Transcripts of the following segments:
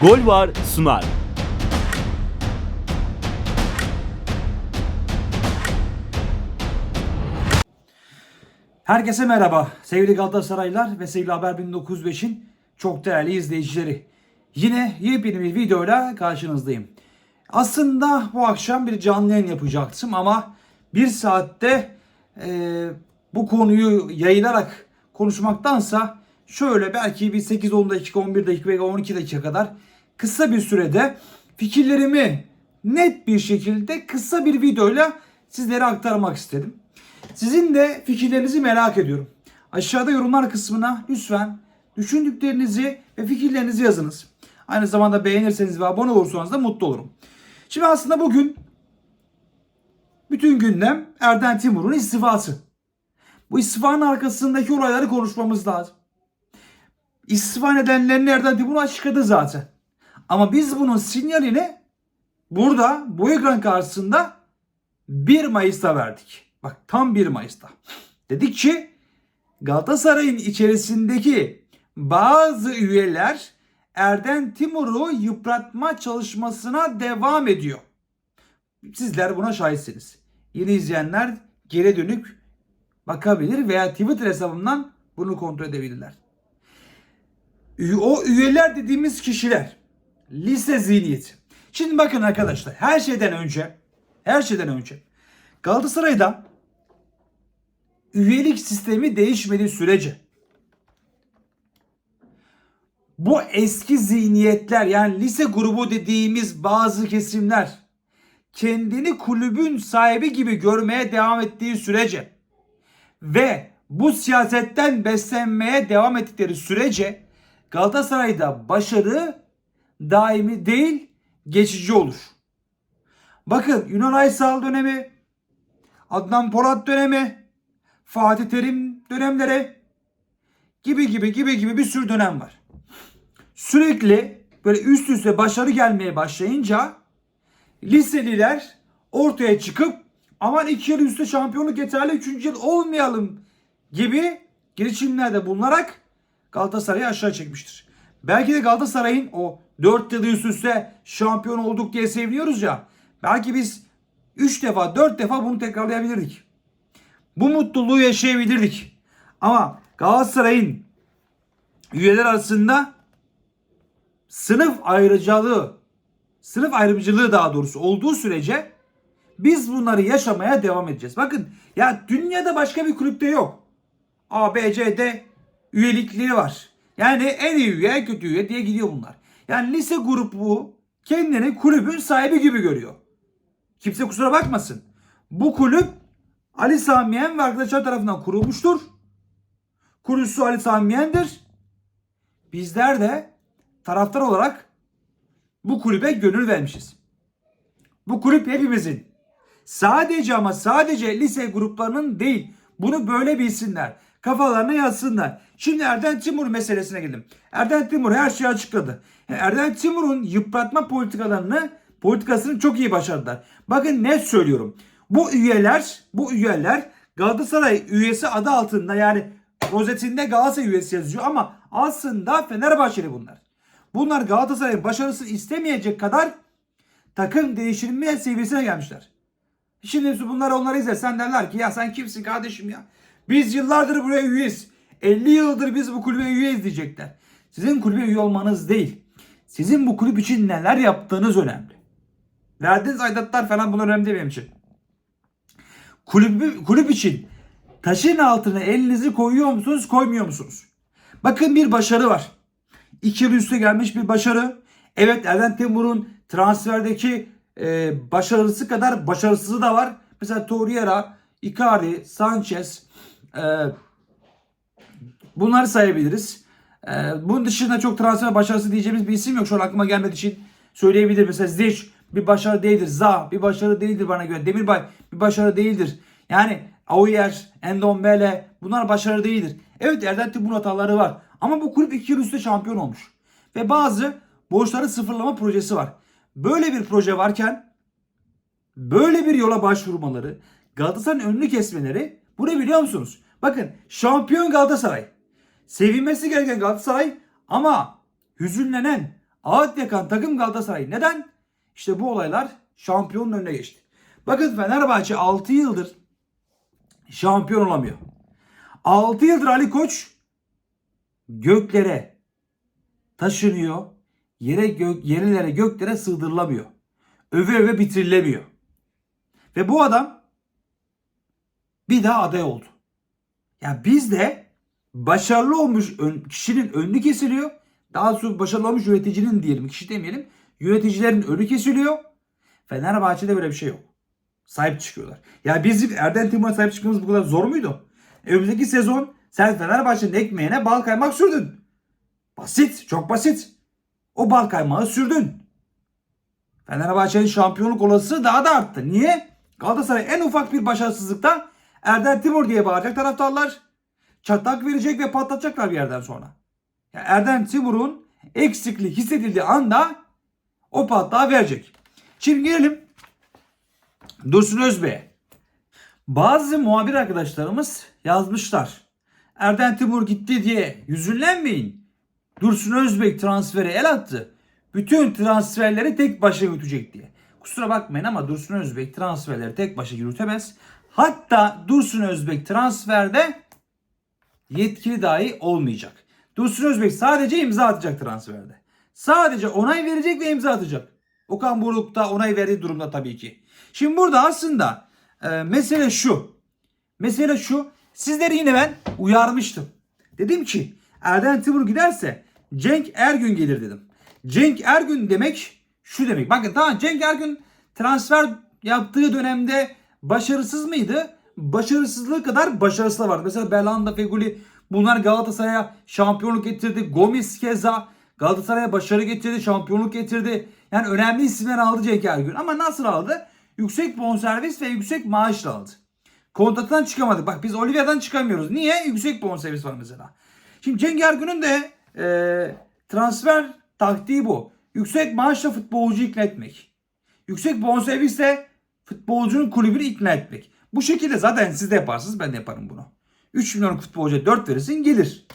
Gol var sunar. Herkese merhaba sevgili Galatasaraylılar ve sevgili Haber 1905'in çok değerli izleyicileri. Yine yepyeni bir videoyla karşınızdayım. Aslında bu akşam bir canlı yayın yapacaktım ama bir saatte e, bu konuyu yayılarak konuşmaktansa şöyle belki bir 8-10 dakika, 11 dakika veya 12 dakika kadar kısa bir sürede fikirlerimi net bir şekilde kısa bir videoyla sizlere aktarmak istedim. Sizin de fikirlerinizi merak ediyorum. Aşağıda yorumlar kısmına lütfen düşündüklerinizi ve fikirlerinizi yazınız. Aynı zamanda beğenirseniz ve abone olursanız da mutlu olurum. Şimdi aslında bugün bütün gündem Erden Timur'un istifası. Bu istifanın arkasındaki olayları konuşmamız lazım. İstifa nedenlerini Erden Timur açıkladı zaten. Ama biz bunun sinyalini burada bu ekran karşısında 1 Mayıs'ta verdik. Bak tam 1 Mayıs'ta. Dedik ki Galatasaray'ın içerisindeki bazı üyeler Erden Timur'u yıpratma çalışmasına devam ediyor. Sizler buna şahitsiniz. Yeni izleyenler geri dönük bakabilir veya Twitter hesabımdan bunu kontrol edebilirler. O üyeler dediğimiz kişiler lise zihniyeti. Şimdi bakın arkadaşlar her şeyden önce her şeyden önce Galatasaray'da üyelik sistemi değişmediği sürece bu eski zihniyetler yani lise grubu dediğimiz bazı kesimler kendini kulübün sahibi gibi görmeye devam ettiği sürece ve bu siyasetten beslenmeye devam ettikleri sürece Galatasaray'da başarı daimi değil geçici olur. Bakın Yunan Aysal dönemi, Adnan Polat dönemi, Fatih Terim dönemleri gibi gibi gibi gibi bir sürü dönem var. Sürekli böyle üst üste başarı gelmeye başlayınca liseliler ortaya çıkıp aman iki yıl üstte şampiyonluk yeterli üçüncü yıl olmayalım gibi girişimlerde bulunarak Galatasaray'ı aşağı çekmiştir. Belki de Galatasaray'ın o 4 yıl üst üste şampiyon olduk diye seviniyoruz ya. Belki biz 3 defa 4 defa bunu tekrarlayabilirdik. Bu mutluluğu yaşayabilirdik. Ama Galatasaray'ın üyeler arasında sınıf ayrıcalığı, sınıf ayrımcılığı daha doğrusu olduğu sürece biz bunları yaşamaya devam edeceğiz. Bakın ya dünyada başka bir kulüpte yok. A, B, C, D üyelikleri var. Yani en iyi üye, kötü üye diye gidiyor bunlar. Yani lise grubu kendini kulübün sahibi gibi görüyor. Kimse kusura bakmasın. Bu kulüp Ali Samiyen ve arkadaşlar tarafından kurulmuştur. Kurucusu Ali Samiyen'dir. Bizler de taraftar olarak bu kulübe gönül vermişiz. Bu kulüp hepimizin. Sadece ama sadece lise gruplarının değil. Bunu böyle bilsinler. Kafalarına yazsınlar. Şimdi Erden Timur meselesine gelelim. Erden Timur her şeyi açıkladı. Erden Timur'un yıpratma politikalarını politikasını çok iyi başardılar. Bakın net söylüyorum. Bu üyeler, bu üyeler Galatasaray üyesi adı altında yani rozetinde Galatasaray üyesi yazıyor ama aslında Fenerbahçeli bunlar. Bunlar Galatasaray'ın başarısını istemeyecek kadar takım değiştirme seviyesine gelmişler. Şimdi bunlar onları izlesen derler ki ya sen kimsin kardeşim ya? Biz yıllardır buraya üyeyiz. 50 yıldır biz bu kulübe üyeyiz diyecekler. Sizin kulübe üye olmanız değil. Sizin bu kulüp için neler yaptığınız önemli. Verdiğiniz aidatlar falan bunlar önemli değil benim için. Kulübü, kulüp için taşın altına elinizi koyuyor musunuz koymuyor musunuz? Bakın bir başarı var. İki yıl üste gelmiş bir başarı. Evet Erden Timur'un transferdeki e, başarısı kadar başarısızı da var. Mesela Torreira, Icardi, Sanchez bunları sayabiliriz. E, bunun dışında çok transfer başarısı diyeceğimiz bir isim yok. Şu an aklıma gelmediği için söyleyebilirim. Mesela Ziyech bir başarı değildir. Za bir başarı değildir bana göre. Demirbay bir başarı değildir. Yani Aouyer, Endombele bunlar başarı değildir. Evet Erden Timur'un hataları var. Ama bu kulüp iki yıl üstte şampiyon olmuş. Ve bazı borçları sıfırlama projesi var. Böyle bir proje varken böyle bir yola başvurmaları, Galatasaray'ın önünü kesmeleri bu ne biliyor musunuz? Bakın şampiyon Galatasaray. Sevinmesi gereken Galatasaray ama hüzünlenen, ağıt yakan takım Galatasaray. Neden? İşte bu olaylar şampiyonun önüne geçti. Bakın Fenerbahçe 6 yıldır şampiyon olamıyor. 6 yıldır Ali Koç göklere taşınıyor. Yere gök, yerlere göklere sığdırılamıyor. Öve öve bitirilemiyor. Ve bu adam bir daha aday oldu. Ya bizde başarılı olmuş kişinin önü kesiliyor. Daha doğrusu başarılı olmuş yöneticinin diyelim kişi demeyelim. Yöneticilerin önü kesiliyor. Fenerbahçe'de böyle bir şey yok. Sahip çıkıyorlar. Ya bizim Erden Timur'a sahip çıkmamız bu kadar zor muydu? Önümüzdeki sezon sen Fenerbahçe'nin ekmeğine bal kaymak sürdün. Basit, çok basit. O bal kaymağı sürdün. Fenerbahçe'nin şampiyonluk olasılığı daha da arttı. Niye? Galatasaray en ufak bir başarısızlıkta Erden Timur diye bağıracak taraftarlar. Çatlak verecek ve patlatacaklar bir yerden sonra. Ya Erden Timur'un eksikliği hissedildiği anda o patlağı verecek. Şimdi gelelim Dursun Özbey'e. Bazı muhabir arkadaşlarımız yazmışlar. Erden Timur gitti diye yüzünlenmeyin. Dursun Özbek transferi el attı. Bütün transferleri tek başına yürütecek diye. Kusura bakmayın ama Dursun Özbek transferleri tek başına yürütemez. Hatta Dursun Özbek transferde yetkili dahi olmayacak. Dursun Özbek sadece imza atacak transferde. Sadece onay verecek ve imza atacak. Okan Buruk da onay verdiği durumda tabii ki. Şimdi burada aslında e, mesele şu. Mesele şu. Sizleri yine ben uyarmıştım. Dedim ki Erden Timur giderse Cenk Ergün gelir dedim. Cenk Ergün demek şu demek. Bakın tamam Cenk Ergün transfer yaptığı dönemde başarısız mıydı? Başarısızlığı kadar başarısı da vardı. Mesela Belhanda, Feguli bunlar Galatasaray'a şampiyonluk getirdi. Gomis keza Galatasaray'a başarı getirdi, şampiyonluk getirdi. Yani önemli isimler aldı Cenk Ergün. Ama nasıl aldı? Yüksek bonservis ve yüksek maaşla aldı. Kontrattan çıkamadık. Bak biz Olivia'dan çıkamıyoruz. Niye? Yüksek bonservis var mesela. Şimdi Cenk Ergün'ün de e, transfer taktiği bu. Yüksek maaşla futbolcu ikna etmek. Yüksek bonservisle futbolcunun kulübünü ikna etmek. Bu şekilde zaten siz de yaparsınız ben de yaparım bunu. 3 milyonluk futbolcuya 4 verirsin gelir.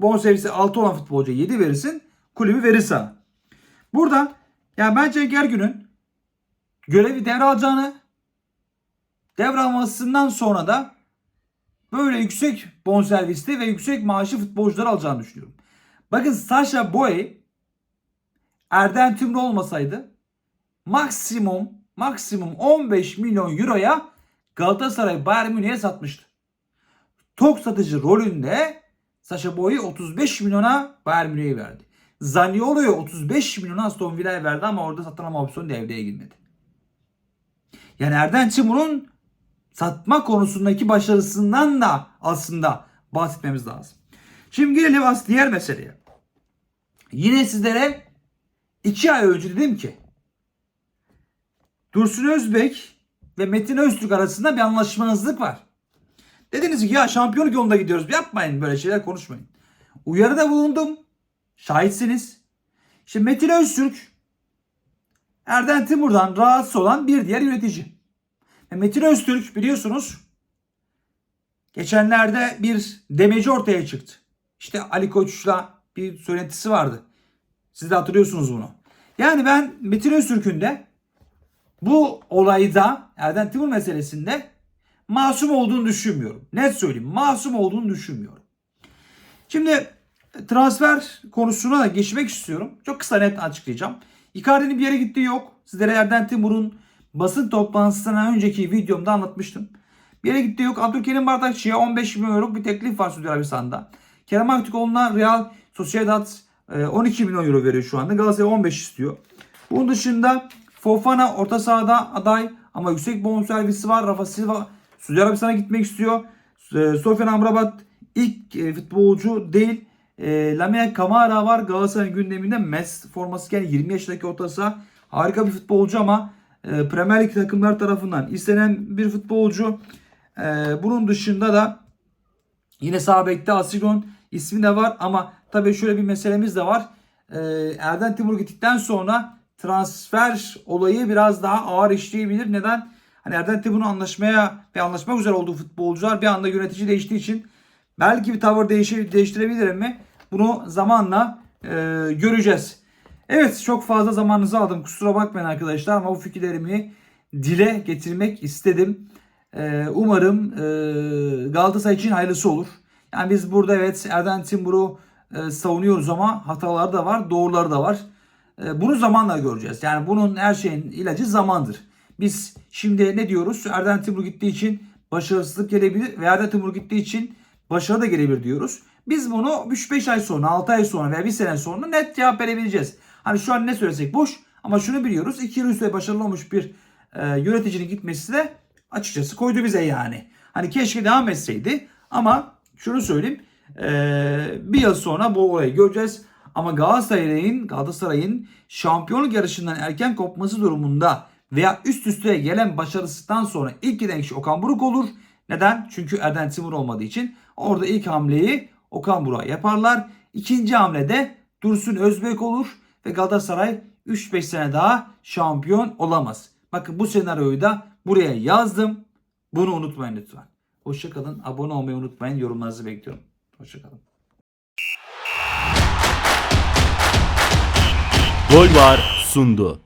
Bonservisi 6 olan futbolcuya 7 verirsin kulübü verir sana. Burada yani ben Cenk Ergün'ün görevi devralacağını devralmasından sonra da böyle yüksek bonservisli ve yüksek maaşlı futbolcular alacağını düşünüyorum. Bakın Sasha Boy Erden Tümrü olmasaydı maksimum maksimum 15 milyon euroya Galatasaray Bayern Münih'e satmıştı. Tok satıcı rolünde Sasha Boy'u 35 milyona Bayern Münih'e verdi. Zaniolo'yu 35 milyona Aston Villa'ya verdi ama orada satılan opsiyon devreye girmedi. Yani Erden Timur'un satma konusundaki başarısından da aslında bahsetmemiz lazım. Şimdi gelelim diğer meseleye. Yine sizlere iki ay önce dedim ki Dursun Özbek ve Metin Öztürk arasında bir anlaşmazlık var. Dediniz ki ya şampiyonluk yolunda gidiyoruz. Yapmayın böyle şeyler konuşmayın. Uyarıda bulundum. Şahitsiniz. Şimdi Metin Öztürk Erden Timur'dan rahatsız olan bir diğer yönetici. Metin Öztürk biliyorsunuz geçenlerde bir demeci ortaya çıktı. İşte Ali Koç'la bir söylentisi vardı. Siz de hatırlıyorsunuz bunu. Yani ben Metin Öztürk'ün de bu olayda Erden Timur meselesinde masum olduğunu düşünmüyorum. Net söyleyeyim masum olduğunu düşünmüyorum. Şimdi transfer konusuna da geçmek istiyorum. Çok kısa net açıklayacağım. Icardi'nin bir yere gittiği yok. Sizlere Erden Timur'un basın toplantısından önceki videomda anlatmıştım. Bir yere gittiği yok. Abdülkerim Bardakçı'ya 15 milyon euroluk bir teklif var Suudi Arabistan'da. Kerem Aktürkoğlu'na Real Sociedad e, 12 milyon euro veriyor şu anda. Galatasaray 15 istiyor. Bunun dışında Fofana orta sahada aday ama yüksek bonservisi var. Rafa Silva Suudi Arabistan'a gitmek istiyor. E, Sofyan Amrabat ilk e, futbolcu değil. E, Lamine Kamara var Galatasaray'ın gündeminde. Mes forması yani 20 yaşındaki orta saha. Harika bir futbolcu ama e, Premier Lig takımlar tarafından istenen bir futbolcu. E, bunun dışında da yine sağ bekte Asigon ismi de var ama tabii şöyle bir meselemiz de var. E, Erden Timur gittikten sonra transfer olayı biraz daha ağır işleyebilir. Neden? Hani Erden Timur'un anlaşmaya ve anlaşmak üzere olduğu futbolcular bir anda yönetici değiştiği için belki bir tavır değişir, değiştirebilir mi? Bunu zamanla e, göreceğiz. Evet çok fazla zamanınızı aldım. Kusura bakmayın arkadaşlar ama bu fikirlerimi dile getirmek istedim. Ee, umarım e, Galatasaray için hayırlısı olur. Yani biz burada evet Erden Timur'u e, savunuyoruz ama hataları da var, doğruları da var. E, bunu zamanla göreceğiz. Yani bunun her şeyin ilacı zamandır. Biz şimdi ne diyoruz? Erden Timur gittiği için başarısızlık gelebilir ve Erden Timur gittiği için başarı da gelebilir diyoruz. Biz bunu 3-5 ay sonra, 6 ay sonra veya 1 sene sonra net cevap verebileceğiz. Hani şu an ne söylesek boş ama şunu biliyoruz. 2 yıl üstte başarılı olmuş bir e, yöneticinin gitmesi de açıkçası koydu bize yani. Hani keşke devam etseydi ama şunu söyleyeyim. e, bir yıl sonra bu olayı göreceğiz. Ama Galatasaray'ın Galatasaray'ın şampiyonluk yarışından erken kopması durumunda veya üst üste gelen başarısından sonra ilk giden kişi Okan Buruk olur. Neden? Çünkü Erden Timur olmadığı için orada ilk hamleyi Okan Buruk'a yaparlar. İkinci hamlede Dursun Özbek olur ve Galatasaray 3-5 sene daha şampiyon olamaz. Bakın bu senaryoyu da buraya yazdım. Bunu unutmayın lütfen. Hoşçakalın. Abone olmayı unutmayın. Yorumlarınızı bekliyorum. Hoşçakalın. Gol var sundu.